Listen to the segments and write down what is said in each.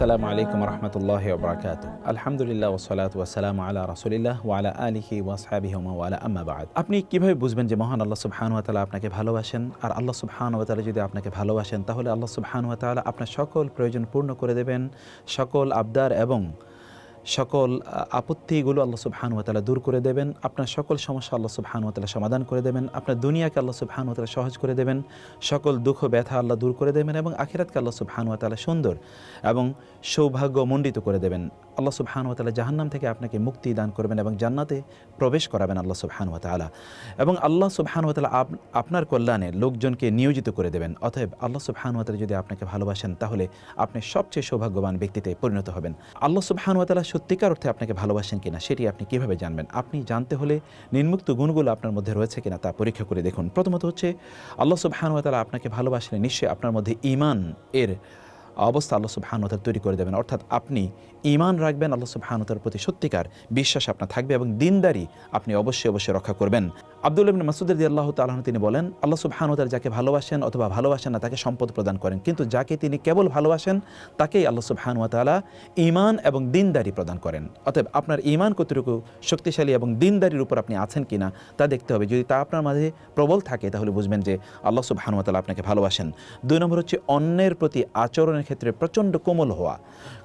আসসালামু আলাইকুম রহমতুল্লাহ বরাকাত আলহামদুলিল্লাহ ওসলাত ওয়াসালাম আলা রসুলিল্লাহ ওয়ালা আলিহি ওয়ালা আম্মাবাদ আপনি কীভাবে বুঝবেন যে মহান আল্লাহ সুবহান ওয়া তাআলা আপনাকে ভালোবাসেন? আর আল্লাহ সুবহান ওয়া তাআলা যদি আপনাকে ভালোবাসেন, তাহলে আল্লাহ সুবহান ওয়া তাআলা আপনার সকল প্রয়োজন পূর্ণ করে দেবেন। সকল আবদার এবং সকল আপত্তিগুলো আল্লাহ সুবহান ওয়া তাআলা দূর করে দেবেন। আপনার সকল সমস্যা আল্লাহ সুবহান ওয়া তাআলা সমাধান করে দেবেন। আপনার দুনিয়াকে আল্লাহ সুবহান ওয়া তাআলা সহজ করে দেবেন। সকল দুঃখ, ব্যথা আল্লাহ দূর করে দেবেন এবং আখিরাতকে আল্লাহ সুবহান ওয়া তাআলা সুন্দর এবং সৌভাগ্যমণ্ডিত করে দেবেন। আল্লাহ সুবহান ওয়া তাআলা জাহান্নাম থেকে আপনাকে মুক্তি দান করবেন এবং জান্নাতে প্রবেশ করাবেন আল্লাহ সুবহান ওয়া তাআলা। এবং আল্লাহ সুবহান ওয়া তাআলা আপ- আপনার কল্যাণে লোকজনকে নিয়োজিত করে দেবেন। অতএব আল্লাহ সুবহান ওয়া তাআলা যদি আপনাকে ভালোবাসেন, তাহলে আপনি সবচেয়ে সৌভাগ্যবান ব্যক্তিতে পরিণত হবেন। আল্লাহ সুবহান ওয়া তাআলা সত্যিকার অর্থে আপনাকে ভালোবাসেন কিনা সেটি আপনি কীভাবে জানবেন? আপনি জানতে হলে নির্মুক্ত গুণগুলো আপনার মধ্যে রয়েছে কিনা তা পরীক্ষা করে দেখুন। প্রথমত হচ্ছে, আল্লাহ সুবাহানুয়াতালা আপনাকে ভালোবাসেন নিশ্চয়ই আপনার মধ্যে ইমান এর অবস্থা আল্লাহ সুবহানুতার তৈরি করে দেবেন। অর্থাৎ আপনি ঈমান রাখবেন, আল্লাহ সুবহানুতার প্রতি সত্যিকার বিশ্বাস আপনার থাকবে এবং দিনদারি আপনি অবশ্যই অবশ্যই রক্ষা করবেন। আব্দুল ইবনে মাসুদ রদি আল্লাহ তালাহ তিনি বলেন, আল্লাহ সুবহানুতার যাকে ভালোবাসেন অথবা ভালোবাসেন না, তাকে সম্পদ প্রদান করেন। কিন্তু যাকে তিনি কেবল ভালোবাসেন, তাকেই আল্লাহ সুবহানুয়া তালা ঈমান এবং দিনদারি প্রদান করেন। অতএব আপনার ঈমান কতটুকু শক্তিশালী এবং দিনদারির উপর আপনি আছেন কিনা, তা দেখতে হবে। যদি তা আপনার মাঝে প্রবল থাকে, তাহলে বুঝবেন যে আল্লাহ সুবহানুয়া তালা আপনাকে ভালোবাসেন। দুই নম্বর হচ্ছে অন্যের প্রতি আচরণের ক্ষেত্রে প্রচণ্ড কোমল হওয়া।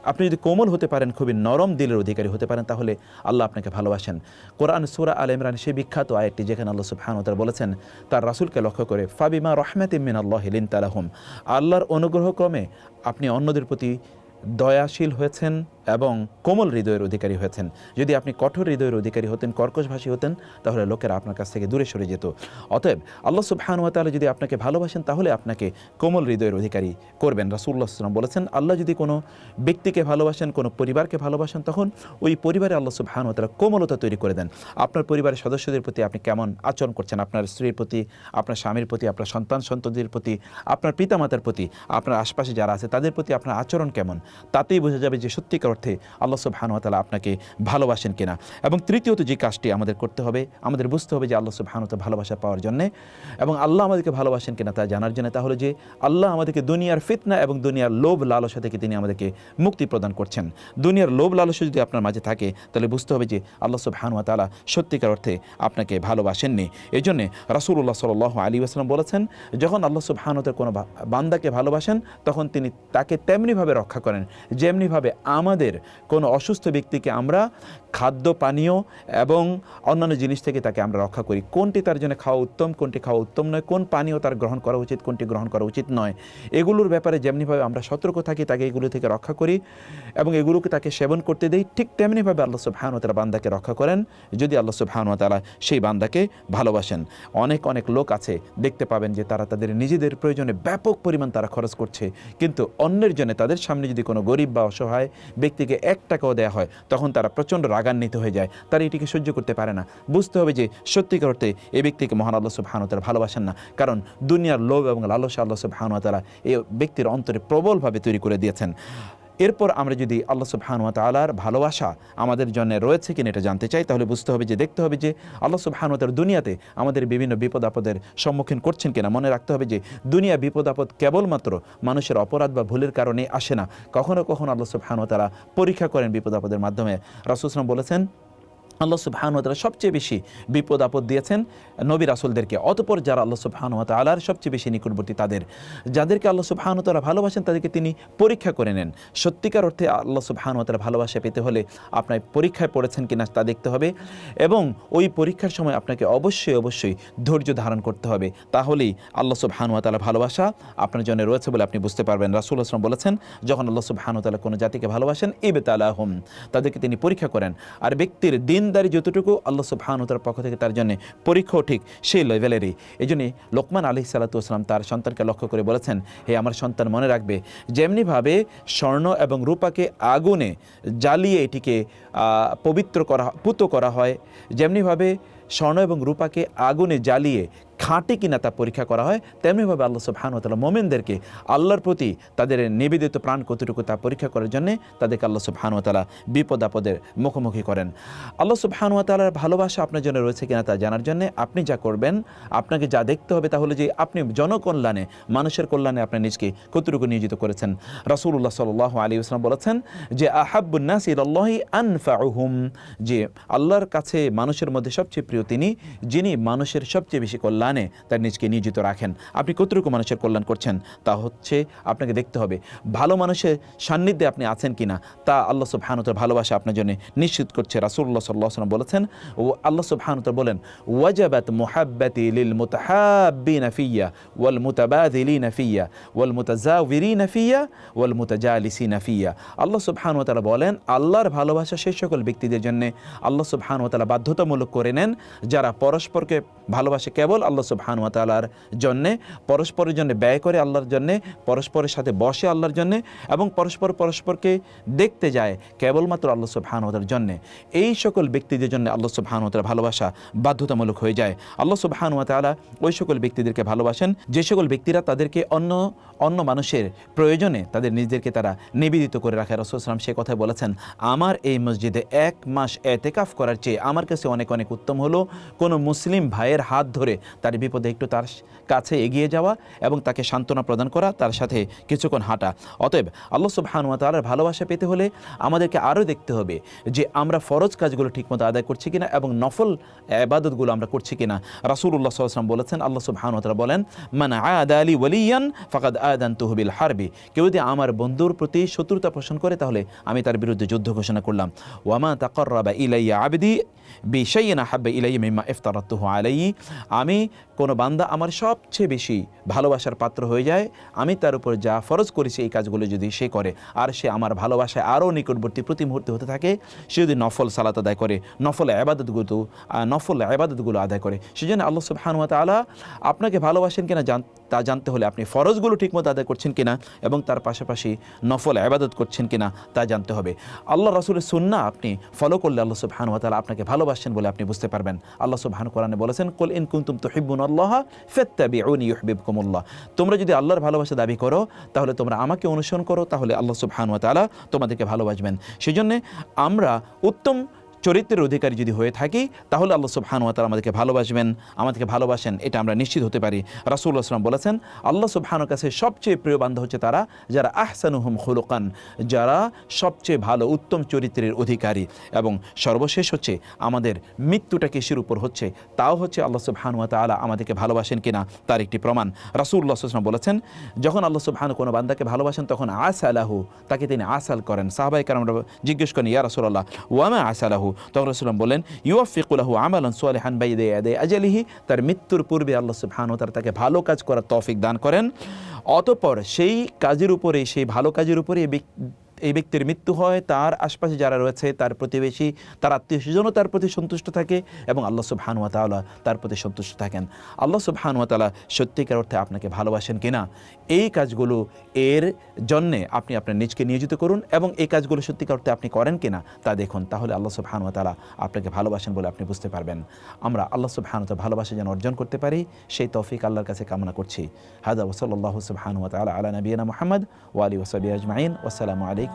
আপনি যদি কোমল হতে পারেন, খুবই নরম দিলের অধিকারী হতে পারেন, তাহলে আল্লাহ আপনাকে ভালোবাসেন। কোরআন সুরা আল ইমরান, সে বিখ্যাত আয়টি যেখানে আল্লাহ সুবহানাহু ওয়া বলেছেন, তার রাসুলকে লক্ষ্য করে, ফাবিমা রহমাত ইমিন আল্লাহ লিন তালাহম আল্লাহর অনুগ্রহক্রমে আপনি অন্যদের প্রতি দয়াশীল হয়েছেন এবং কোমল হৃদয়ের অধিকারী হয়েছেন। যদি আপনি কঠোর হৃদয়ের অধিকারী হতেন, কর্কশভাষী হতেন, তাহলে লোকেরা আপনার কাছ থেকে দূরে সরে যেত। অতএব আল্লাহ সুবহান ওয়া তাআলা যদি আপনাকে ভালোবাসেন, তাহলে আপনাকে কোমল হৃদয়ের অধিকারী করবেন। রাসূলুল্লাহ সাল্লাম বলেছেন, আল্লাহ যদি কোনো ব্যক্তিকে ভালোবাসেন, কোনো পরিবারকে ভালোবাসেন, তখন ওই পরিবারে আল্লাহ সুবহান ওয়া তাআলা কোমলতা তৈরি করে দেন। আপনার পরিবারের সদস্যদের প্রতি আপনি কেমন আচরণ করছেন? আপনার স্ত্রীর প্রতি, আপনার স্বামীর প্রতি, আপনার সন্তান সন্ততির প্রতি, আপনার পিতামাতার প্রতি, আপনার আশপাশে যারা আছে, তাদের প্রতি আপনার আচরণ কেমন? তাতেই বোঝা যাবে যে সত্যিকার অর্থে আল্লাহ সুবহান ওয়া তাআলা আপনাকে ভালোবাসেন কিনা। এবং তৃতীয়ত যে কাজটি আমাদের করতে হবে, আমাদের বুঝতে হবে যে আল্লাহ সুবহান ওয়া ভালোবাসা পাওয়ার জন্য এবং আল্লাহ আমাদেরকে ভালোবাসেন কিনা তা জানার জন্য তাহলে যে আল্লাহ আমাদেরকে দুনিয়ার ফিতনা এবং দুনিয়ার লোভ লালসা থেকে তিনি আমাদেরকে মুক্তি প্রদান করছেন। দুনিয়ার লোভ লালসা যদি আপনার মাঝে থাকে, তাহলে বুঝতে হবে যে আল্লাহ সুবহান ওয়া তাআলা সত্যিকার অর্থে আপনাকে ভালোবাসেননি। এই জন্যে রাসূলুল্লাহ সাল্লাল্লাহু আলাইহি ওয়াসাল্লাম বলেছেন, যখন আল্লাহ সুবহান ওয়া কোনো বান্দাকে ভালোবাসেন, তখন তিনি তাকে তেমনিভাবে রক্ষা করেন, যেমনিভাবে আমাদের কোনো অসুস্থ ব্যক্তিকে আমরা খাদ্য, পানীয় এবং অন্যান্য জিনিস থেকে তাকে আমরা রক্ষা করি। কোনটি তার জন্য খাওয়া উত্তম, কোনটি খাওয়া উত্তম নয়, কোন পানীয় তার গ্রহণ করা উচিত, কোনটি গ্রহণ করা উচিত নয়। এগুলোর ব্যাপারে যেমনিভাবে আমরা সতর্ক থাকি, তাকে এগুলো থেকে রক্ষা করি এবং এগুলোকে তাকে সেবন করতে দেই। ঠিক তেমনিভাবে আল্লাহ তাআলা বান্দাকে রক্ষা করেন। যদি আল্লাহ তাআলা সেই বান্দাকে ভালোবাসেন। অনেক অনেক লোক আছে, দেখতে পাবেন যে তারা তাদের নিজেদের প্রয়োজনে ব্যাপক পরিমাণ তারা খরচ করছে। কিন্তু অন্যের জন্য তাদের সামনে যদি কোনো গরিব বা অসহায় ব্যক্তিকে এক টাকাও দেওয়া হয়, তখন তারা প্রচণ্ড রাগান্বিত হয়ে যায়। তারা এটিকে সহ্য করতে পারে না। বুঝতে হবে যে সত্যিকার অর্থে এই ব্যক্তিকে মহান আল্লাহ সব ওয়া ভালোবাসেন না। কারণ দুনিয়ার লোভ এবং লালসা আল্লাহ তাআলা এই ব্যক্তির অন্তরে প্রবলভাবে তৈরি করে দিয়েছেন। এরপর আমরা যদি আল্লাহ সুবহানুয়া তালার ভালোবাসা আমাদের জন্য রয়েছে কিনা এটা জানতে চাই, তাহলে বুঝতে হবে যে, দেখতে হবে যে আল্লাহ সুবহানুয়া তার দুনিয়াতে আমাদের বিভিন্ন বিপদ আপদের সম্মুখীন করছেন কিনা। মনে রাখতে হবে যে, দুনিয়া বিপদ আপদ কেবলমাত্র মানুষের অপরাধ বা ভুলের কারণে আসে না। কখনো কখনো আল্লাহ সুবহানুয়া তারা পরীক্ষা করেন বিপদ আপদের মাধ্যমে রাসুসলাম বলেছেন আল্লাহ সুবহানু তাআলা সবচেয়ে বেশি বিপদ আপদ দিয়েছেন নবী রাসূলদেরকে। অতপর যারা আল্লাহ সুবহানু তাআলার সবচেয়ে বেশি নিকটবর্তী তাদের, যাদেরকে আল্লাহ সুবহানু তাআলা ভালোবাসেন তাদেরকে তিনি পরীক্ষা করে নেন। সত্যিকার অর্থে আল্লাহ সুবহানু তাআলা ভালোবাসা পেতে হলে আপনার পরীক্ষায় পড়েছেন কিনা তা দেখতে হবে এবং ওই পরীক্ষার সময় আপনাকে অবশ্যই অবশ্যই ধৈর্য ধারণ করতে হবে। তাহলেই আল্লাহ সুবহানু তাআলা ভালোবাসা আপনার জন্য রয়েছে বলে আপনি বুঝতে পারবেন। রাসূল আসলাম বলেছেন, যখন আল্লাহ সুবহানু তাআলা কোনো জাতিকে ভালোবাসেন ইবে তালাহুম তাদেরকে তিনি পরীক্ষা করেন। আর ব্যক্তির দিনদারি যতটুকু আল্লাহ সুবহানু তার পক্ষ থেকে তার জন্য, পরীক্ষাও ঠিক সেই লেভেলেরই। এই জন্যই লোকমান আলি সাল্লাতুসলাম তার সন্তানকে লক্ষ্য করে বলেছেন, হে আমার সন্তান, মনে রাখবে, যেমনিভাবে স্বর্ণ এবং রূপাকে আগুনে জ্বালিয়ে এটিকে পবিত্র করা, পুত করা হয়, যেমনিভাবে স্বর্ণ এবং রূপাকে আগুনে জ্বালিয়ে খাঁটি কিনা তা পরীক্ষা করা হয়, তেমনিভাবে আল্লাহ তাআলা মোমেনদেরকে আল্লাহর প্রতি তাদের নিবেদিত প্রাণ কতটুকু তা পরীক্ষা করার জন্যে তাদেরকে আল্লাহ তাআলা বিপদ আপদের মুখোমুখি করেন। আল্লাহ তাআলার ভালোবাসা আপনার জন্য রয়েছে কিনা তা জানার জন্য আপনি যা করবেন, আপনাকে যা দেখতে হবে তাহলে যে আপনি জনকল্যাণে, মানুষের কল্যাণে আপনার নিজকে কতটুকু নিয়োজিত করেছেন। রাসূলুল্লাহ সাল্লাল্লাহু আলী ওয়াসাল্লাম বলেছেন যে, আহাব্বুন নাস ইলাল্লাহি আনফাউহুম যে আল্লাহর কাছে মানুষের মধ্যে সবচেয়ে প্রিয় তিনি, যিনি মানুষের সবচেয়ে বেশি কল্যাণে তার নিজকে নিয়োজিত রাখেন। আপনি কতটুকু মানুষের কল্যাণ করছেন? তা হচ্ছে আপনাকে দেখতে হবে, ভালো মানুষের সান্নিধ্যে আপনি আছেন কিনা? তা আল্লাহ সুবহানুতার ভালোবাসা আপনার জন্য নিশ্চিত করছে। রাসূলুল্লাহ সাল্লাহ বলেছেন, ও আল্লাহ সুবহানুতা বলেন, ওয়াজাবাত মুহাব্বাতি লিল মুতাহাব্বিনা ফিয়া, ওয়াল মুতাবাদিলিনা ফিয়া, ওয়াল মুতাজাউিরিনা নাফিয়া ওয়াল মুতাজালিসিনা ফিয়া। আল্লাহ তাআলা বলেন, আল্লাহর ভালোবাসা সেই সকল ব্যক্তিদের জন্য আল্লাহ তাআলা বাধ্যতামূলক করে নেন, যারা পরস্পরকে ভালোবাসে কেবল আল্লাহ সুবহানাহু ওয়া তাআলার জন্যে, পরস্পরের জন্য ব্যয় করে আল্লাহর জন্যে, পরস্পরের সাথে বসে আল্লাহর জন্যে এবং পরস্পর পরস্পরকে দেখতে যায় কেবলমাত্র আল্লাহ সুবহানাহু ওয়া জন্যে। এই সকল ব্যক্তিদের জন্য আল্লাহ সুবহানাহু ওয়া ভালোবাসা বাধ্যতামূলক হয়ে যায়। আল্লাহ সুবহানাহু ওয়া তাআলা ওই সকল ব্যক্তিদেরকে ভালোবাসেন, যে সকল ব্যক্তিরা তাদেরকে অন্য অন্য মানুষের প্রয়োজনে তাদের নিজেদেরকে তারা নিবেদিত করে রাখে। রসুলাম সে কথাই বলেছেন, আমার এই মসজিদে এক মাস এতেকাফ করার চেয়ে আমার কাছে অনেক অনেক উত্তম হলো, কোনো মুসলিম ভাইয়ের হাত ধরে তার বিপদে একটু তার কাছে এগিয়ে যাওয়া এবং তাকে সান্ত্বনা প্রদান করা, তার সাথে কিছুক্ষণ হাঁটা। অতএব আল্লাহ সুবহানুয়া ভালোবাসা পেতে হলে আমাদেরকে আরও দেখতে হবে যে আমরা ফরজ কাজগুলো ঠিকমতো আদায় করছি কিনা এবং নফল আবাদতগুলো আমরা করছি কিনা। রাসুল্লাহ সাল্লাম বলেছেন, আল্লাহ সুবহানুয়া বলেন, মান আদ আলী ওয়ালিয়ান ফাকাদ আয়াদান তহবিল হারবি। কেউ যদি আমার বন্ধুর প্রতি শত্রুতা পোষণ করে, তাহলে আমি তার বিরুদ্ধে যুদ্ধ ঘোষণা করলাম। ওয়ামা তাকর্রাবা ইলাইয়া আবেদি বিশাইনা হাব্বে ইলাইয়া মিম্মা ইফতারাতুহু আলাইহি আমি কোনো বান্দা আমার সবচেয়ে বেশি ভালোবাসার পাত্র হয়ে যায়, আমি তার উপর যা ফরজ করেছি এই কাজগুলো যদি সে করে, আর সে আমার ভালোবাসায় আরও নিকটবর্তী প্রতি মুহূর্তে হতে থাকে, সে যদি নফল সালাত আদায় করে, নফল আবাদতগুলো নফল আবাদতগুলো আদায় করে, সেজন্য আল্লাহ সুবহানাহু ওয়া তাআলা আপনাকে ভালোবাসেন কিনা জান, তা জানতে হলে আপনি ফরজগুলো ঠিকমতো আদায় করছেন কিনা এবং তার পাশাপাশি নফল আবাদত করছেন কিনা তা জানতে হবে। আল্লাহ রাসূলের সুন্না আপনি ফলো করলে আল্লাহ সুবহানাহু ওয়া তাআলা আপনাকে ভালোবাসেন বলে আপনি বুঝতে পারবেন। আল্লাহ সুবহানাহু কোরআনে বলেছেন, কুল ইন কুনতুম তুহিব্বুন আল্লাহ ফাত্তাবিউনি ইউহিব্বুকুমুল্লাহ। তোমরা যদি আল্লাহর ভালোবাসা দাবি করো, তাহলে তোমরা আমাকে অনুসরণ করো, তাহলে আল্লাহ সুবহানাহু তালা তোমাদেরকে ভালোবাসবেন। সেজন্য আমরা উত্তম চরিত্রের অধিকারী যদি হয়ে থাকি, তাহলে আল্লাহ সুবহানুয়া তালা আমাদেরকে ভালোবাসবেন, আমাদেরকে ভালোবাসেন, এটা আমরা নিশ্চিত হতে পারি। রাসুল আসলাম বলেছেন, আল্লাহ সুবহানুর কাছে সবচেয়ে প্রিয় বান্ধব হচ্ছে তারা, যারা আহসানুহুম খুলুকান, যারা সবচেয়ে ভালো, উত্তম চরিত্রের অধিকারী। এবং সর্বশেষ হচ্ছে, আমাদের মৃত্যুটা কিসের উপর হচ্ছে, তাও হচ্ছে আল্লাহ সুবহানুয়া তালা আমাদেরকে ভালোবাসেন কিনা, তার একটি প্রমাণ। রাসুল্লাহ আসলাম বলেছেন, যখন আল্লাহ সুবহানু কোনো বান্দাকে ভালোবাসেন, তখন আসালাহু, তাকে তিনি আসাল করেন। সাহাবাই কারণ জিজ্ঞেস করেন, ইয়া রাসুল্লাহ ওয়ামা আসালাহু? তখন রসুলাম বলেন ইউফিকুল্লাহু আমালান সোয়ালেহান বাই দে আদে আজালিহি তার মৃত্যুর পূর্বে আল্লাহ সুবহান তার তাকে ভালো কাজ করার তৌফিক দান করেন। অতপর সেই কাজের উপরে, সেই ভালো কাজের উপরে এই ব্যক্তির মৃত্যু হয়, তার আশপাশে যারা রয়েছে, তার প্রতিবেশী তার আত্মীয় স্বজনও তার প্রতি সন্তুষ্ট থাকে এবং আল্লাহ সুবহানুয়া তাআলা তার প্রতি সন্তুষ্ট থাকেন। আল্লাহ সুবহানুয়া তাআলা সত্যিকার অর্থে আপনাকে ভালোবাসেন কিনা? এই কাজগুলো এর জন্যে আপনি আপনার নিজকে নিয়োজিত করুন এবং এই কাজগুলো সত্যিকার অর্থে আপনি করেন কিনা তা দেখুন। তাহলে আল্লাহ সুবহানুয়া তাআলা আপনাকে ভালোবাসেন বলে আপনি বুঝতে পারবেন। আমরা আল্লাহ সুবহানুয়া তাআলা ভালোবাসা যেন অর্জন করতে পারি, সেই তৌফিক আল্লাহর কাছে কামনা করছি। হাদা ওসল্লাহ সুবহানুয়া তাআলা আলা নবীনা মুহাম্মদ ওয়ালি ওসাবি আজমাইন। ওসালামু আলাইকুম